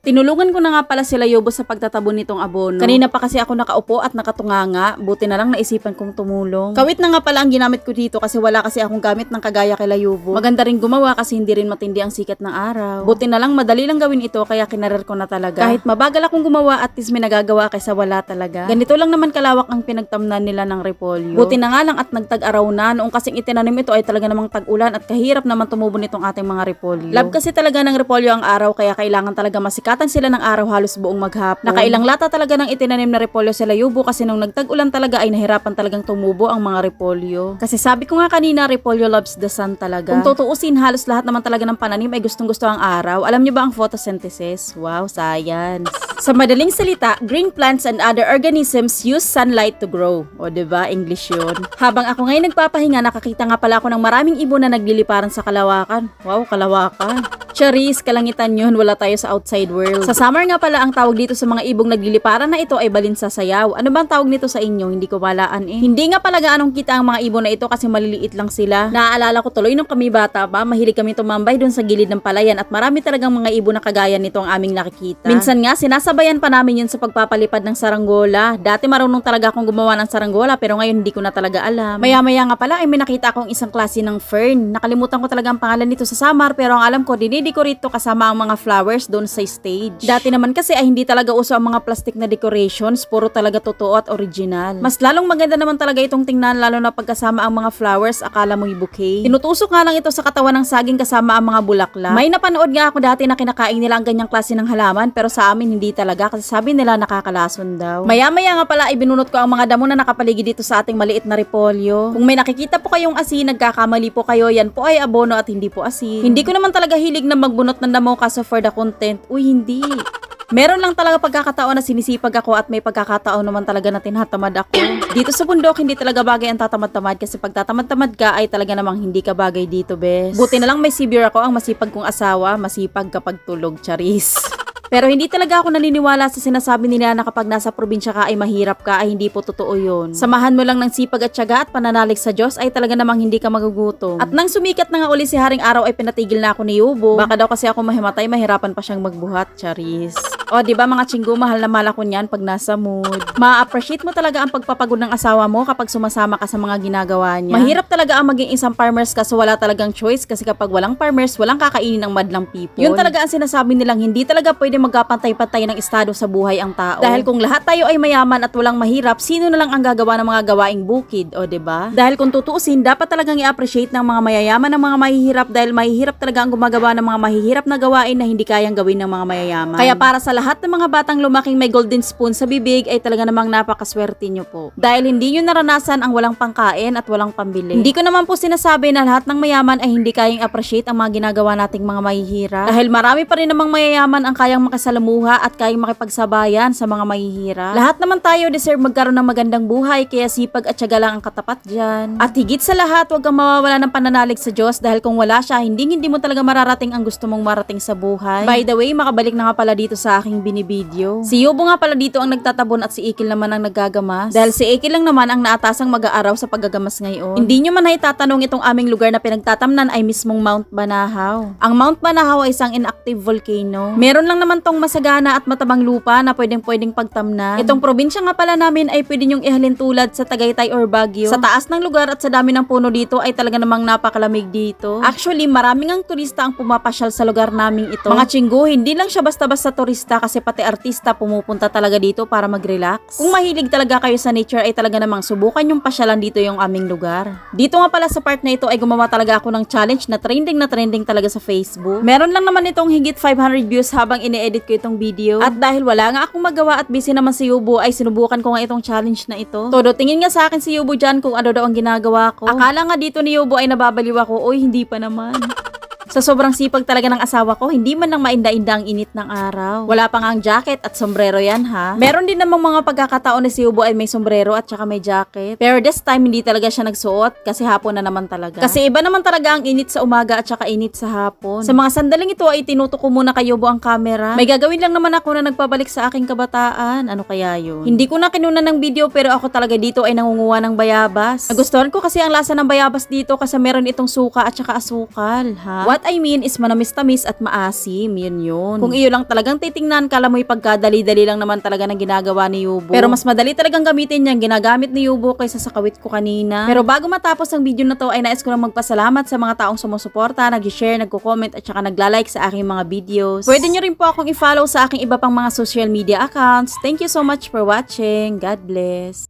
Tinulungan ko na nga pala sila Yobo sa pagtatabon nitong abono. Kanina pa kasi ako nakaupo at nakatunganga, buti na lang naisipan kong tumulong. Kawit na nga pala ang ginamit ko dito kasi wala kasi akong gamit ng kagaya kay Layobo. Maganda rin gumawa kasi hindi rin matindi ang sikat ng araw. Buti na lang madali lang gawin ito kaya kinarer ko na talaga. Kahit mabagal akong gumawa at least may nagagawa kaysa wala talaga. Ganito lang naman kalawak ang pinagtamnan nila ng repolyo. Buti na nga lang at nagtag-araw na noong kasing itinanim ito ay talaga namang tag-ulan at kahirap naman tumubo nitong ating mga repolyo. Love kasi talaga ng repolyo ang araw kaya kailangan talaga masikatan sila ng araw halos buong maghapon. Nakailang lata talaga ng itinanim na repolyo sa layubo kasi nung nagtag-ulan talaga ay nahirapan talagang tumubo ang mga repolyo. Kasi sabi ko nga kanina, repolyo loves the sun talaga. Kung tutuusin, halos lahat naman talaga ng pananim ay gustong gusto ang araw. Alam niyo ba ang photosynthesis? Wow, science. Sa madaling salita, green plants and other organisms use sunlight to grow. O, ba English yun. Habang ako ngayon nagpapahinga, nakakita nga pala ako ng maraming ibon na nagliliparan sa kalawakan. Wow, kalawakan. Charis, kalangitan yun, wala tayo sa outside world. Sa summer nga pala, ang tawag dito sa mga ibong nagliliparan na ito ay balinsa sayaw. Ano ba ang tawag nito sa inyo? Hindi ko malaan eh. Hindi nga pala gaanong kita ang mga ibon na ito kasi maliliit lang sila. Naaalala ko tuloy nung kami bata pa, mahilig kami tumambay doon sa gilid ng palayan at marami talagang mga ibon na kagaya nito ang aming nakikita. Minsan nga, sinasabayan pa namin yun sa pagpapalipad ng saranggola. Dati marunong talaga akong gumawa ng saranggola pero ngayon hindi ko na talaga alam. Maya-maya nga pala ay may nakita akong isang klase ng fern. Nakalimutan ko talaga ang pangalan nito sa Samar pero ang alam ko dinidiko kasama ang mga flowers doon sa stage. Dati naman kasi ay hindi talaga uso ang mga plastic na decorations, puro talaga totoo at original. Mas lalong maganda naman talaga itong tingnan lalo na pagkasama ang mga flowers, akala mo'y bouquet. Tinutusok nga lang ito sa katawan ng saging kasama ang mga bulaklak. May napanood nga ako dati na kinakain nila ang ganyang klase ng halaman pero sa amin hindi talaga kasi sabi nila nakakalason daw. Maya-maya nga pala ay binunot ko ang mga damo na nakapaligid dito sa ating maliit na repolyo. Kung may nakikita po kayong asin, nagkakamali po kayo, yan po ay abono at hindi po asin. Hindi ko naman talaga hilig na magbunot ng damo kaso for the content. Uy, hindi. Meron lang talaga pagkakataon na sinisipag ako at may pagkakataon naman talaga na tinatamad ako. Dito sa bundok, hindi talaga bagay ang tatamad-tamad kasi pag tatamad-tamad ka ay talaga namang hindi ka bagay dito, bes. Buti na lang may sibir ako ang masipag kong asawa, masipag kapag tulog, charis. Pero hindi talaga ako naniniwala sa sinasabi nila na kapag nasa probinsya ka ay mahirap ka ay hindi po totoo yun. Samahan mo lang ng sipag at tiyaga at pananalig sa Diyos ay talaga namang hindi ka magugutom. At nang sumikat na nga uli si Haring Araw ay pinatigil na ako ni Yubo. Baka daw kasi ako mahimatay mahirapan pa siyang magbuhat, charis. O, di ba mga chinggo, mahal na mahal ako niyan pag nasa mood. Ma-appreciate mo talaga ang pagpapagod ng asawa mo kapag sumasama ka sa mga ginagawa niya. Mahirap talaga ang maging isang farmers kaso wala talagang choice kasi kapag walang farmers, walang kakainin ng madlang people. Yun talaga ang sinasabi nilang hindi talaga pwede magkapantay-pantay ng estado sa buhay ang tao. Dahil kung lahat tayo ay mayaman at walang mahirap, sino na lang ang gagawa ng mga gawaing bukid, o ba? Dahil kung tutuusin, dapat talagang i-appreciate ng mga mayayaman ng mga mahihirap dahil mahihirap talaga ang gumagawa ng mga mahihirap na gawain na hindi kayang gawin ng mga mayayaman. Kaya para sa lahat ng mga batang lumaking may golden spoon sa bibig ay talaga namang napakaswerte nyo po. Dahil hindi nyo naranasan ang walang pangkain at walang pambili. Hindi ko naman po sinasabi na lahat ng mayaman ay hindi kayang appreciate ang mga ginagawa nating mga mahihirap. Dahil marami pa rin namang mayayaman ang kayang makasalamuha at kayang makipagsabayan sa mga mahihirap. Lahat naman tayo deserve magkaroon ng magandang buhay kaya sipag at tiyaga lang ang katapat dyan. At higit sa lahat, huwag kang mawawala ng pananalig sa Diyos dahil kung wala siya, hindi hindi mo talaga mararating ang gusto mong marating sa buhay. By the way, makabalik na nga pala dito sa aking binibideo. Si Yobo nga pala dito ang nagtatabon at si Ikil naman ang naggagamas. Dahil si Ikil lang naman ang naatasang mag-aaraw sa paggagamas ngayon. Hindi nyo man ay itong aming lugar na pinagtatamnan ay mismong Mount Banahaw. Ang Mount Banahaw ay isang inactive volcano. Meron lang naman tong masagana at matabang lupa na pwedeng pwedeng pagtamnan. Itong probinsya nga pala namin ay pwede nyong ihalin tulad sa Tagaytay or Baguio. Sa taas ng lugar at sa dami ng puno dito ay talaga namang napakalamig dito. Actually, maraming ang turista ang pumapasyal sa lugar naming ito. Mga chinggo, hindi lang siya basta-basta turista kasi pati artista pumupunta talaga dito para mag-relax. Kung mahilig talaga kayo sa nature ay talaga namang subukan yung pasyalan dito yung aming lugar. Dito nga pala sa part na ito ay gumawa talaga ako ng challenge na trending na trending talaga sa Facebook. Meron lang naman itong higit 500 views habang ine-edit ko itong video. At dahil wala nga akong magawa at busy naman si Yubo ay sinubukan ko nga itong challenge na ito. Todo tingin nga sa akin si Yubo dyan kung ano daw ang ginagawa ko. Akala nga dito ni Yubo ay nababaliw ako. Uy, hindi pa naman. Sa sobrang sipag talaga ng asawa ko, hindi man lang mainda-inda ang init ng araw. Wala pa nga ang jacket at sombrero yan ha. Meron din namang mga pagkakataon na si Ubo ay may sombrero at saka may jacket. Pero this time hindi talaga siya nagsuot kasi hapon na naman talaga. Kasi iba naman talaga ang init sa umaga at saka init sa hapon. Sa mga sandaling ito ay tinuto ko muna kay Ubo ang camera. May gagawin lang naman ako na nagpabalik sa aking kabataan. Ano kaya yun? Hindi ko na kinuna ng video pero ako talaga dito ay nangunguha ng bayabas. Nagustuhan ko kasi ang lasa ng bayabas dito kasi meron itong suka at saka asukal. Ha? What What I mean is manamis-tamis at maasim, yun yun. Kung iyo lang talagang titingnan, kala mo'y pagkadali-dali lang naman talaga ng ginagawa ni Yubo. Pero mas madali talagang gamitin yan, ginagamit ni Yubo kaysa sa kawit ko kanina. Pero bago matapos ang video na to, ay nais ko lang magpasalamat sa mga taong sumusuporta, nag-share, nagko-comment at saka nagla-like sa aking mga videos. Pwede nyo rin po akong i-follow sa aking iba pang mga social media accounts. Thank you so much for watching. God bless.